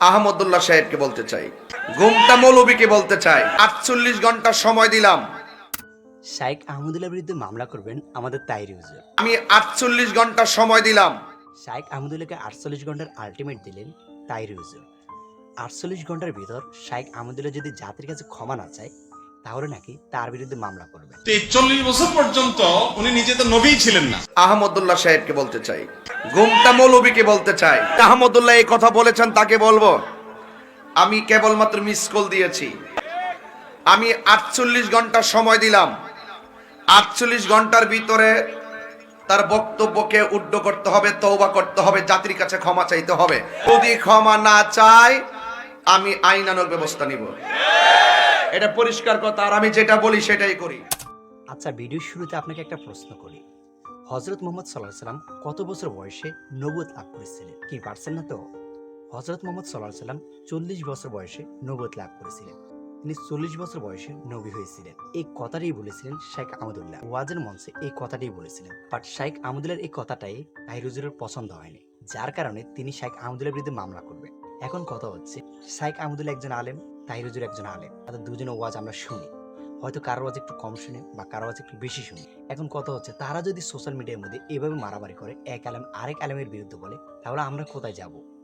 আহমদুল্লাহ সাহেবকে বলতে চাই। ঘুমটা মৌলবীকে বলতে চাই। আটচল্লিশ ঘণ্টা সময় দিলাম। শাইখ আহমদুল্লাহ বিরুদ্ধে মামলা করবেন আমাদের তাইরি হুজুর। আমি আটচল্লিশ ঘণ্টা সময় দিলাম। শাইখ আহমদুল্লাহকে আটচল্লিশ ঘণ্টার আলটিমেট দিলেন তাইরি হুজুর। আটচল্লিশ ঘণ্টার ভিতর শাইখ আহমদুল্লাহ যদি জাতির কাছে ক্ষমা না চায় তাহলে নাকি তার বিরুদ্ধে মামলা করবেন চল্লিশ বছর পর্যন্ত উনি নিজে তো নবী ছিলেন না। আহমদুল্লাহ সাহেবকে বলতে চাই গুমটা মৌলবীকে বলতে চাই। আহমদুল্লাহ এই কথা বলেছেন তাকে বলব। আমি কেবলমাত্র মিস কল দিয়েছি। আমি আটচল্লিশ ঘণ্টা সময় দিলাম। আটচল্লিশ ঘণ্টার ভিতরে তার বক্তব্যকে উড্ড করতে হবে তৌবা করতে হবে জাতির কাছে ক্ষমা চাইতে হবে। যদি ক্ষমা না চায় আমি আইনানুক ব্যবস্থা নিব। এটা পরিষ্কার কথা, আর আমি যেটা বলি সেটাই করি। আচ্ছা ভিডিওর শুরুতে আপনাকে একটা প্রশ্ন করি। হজরত মোহাম্মদ সাল্লাহ সাল্লাম কত বছর বয়সে নবুয়ত লাভ করেছিলেন? কি, পারছেন না তো? হজরত মোহাম্মদ সাল্লাহ সাল্লাম চল্লিশ বছর বয়সে নবুয়ত লাভ করেছিলেন। তিনি চল্লিশ বছর বয়সে নবী হয়েছিলেন। এই কথাটাই বলেছিলেন শেখ আহমদুল্লাহ ওয়াজের মঞ্চে এই কথাটাই বলেছিলেন। বাট শেখ আহমদুল্লাহর এই কথাটাই তাহিরুজুরের পছন্দ হয়নি, যার কারণে তিনি শেখ আহমদুল্লাহর বিরুদ্ধে মামলা করবেন। এখন কথা হচ্ছে শেখ আহমদুল্লাহ একজন আলেম। তাহিরুজুর একজন আলেম। তাদের দুজনে ওয়াজ আমরা শুনি। হয়তো কারও আওয়াজ একটু কম শুনে বা কারও আওয়াজ একটু বেশি শুনে। এখন কথা হচ্ছে, তারা যদি সোশ্যাল মিডিয়ার মধ্যে এভাবে মারামারি করে, এক আলেম আরেক আলেমের বিরুদ্ধে বলে, তাহলে আমরা কোথায় যাব?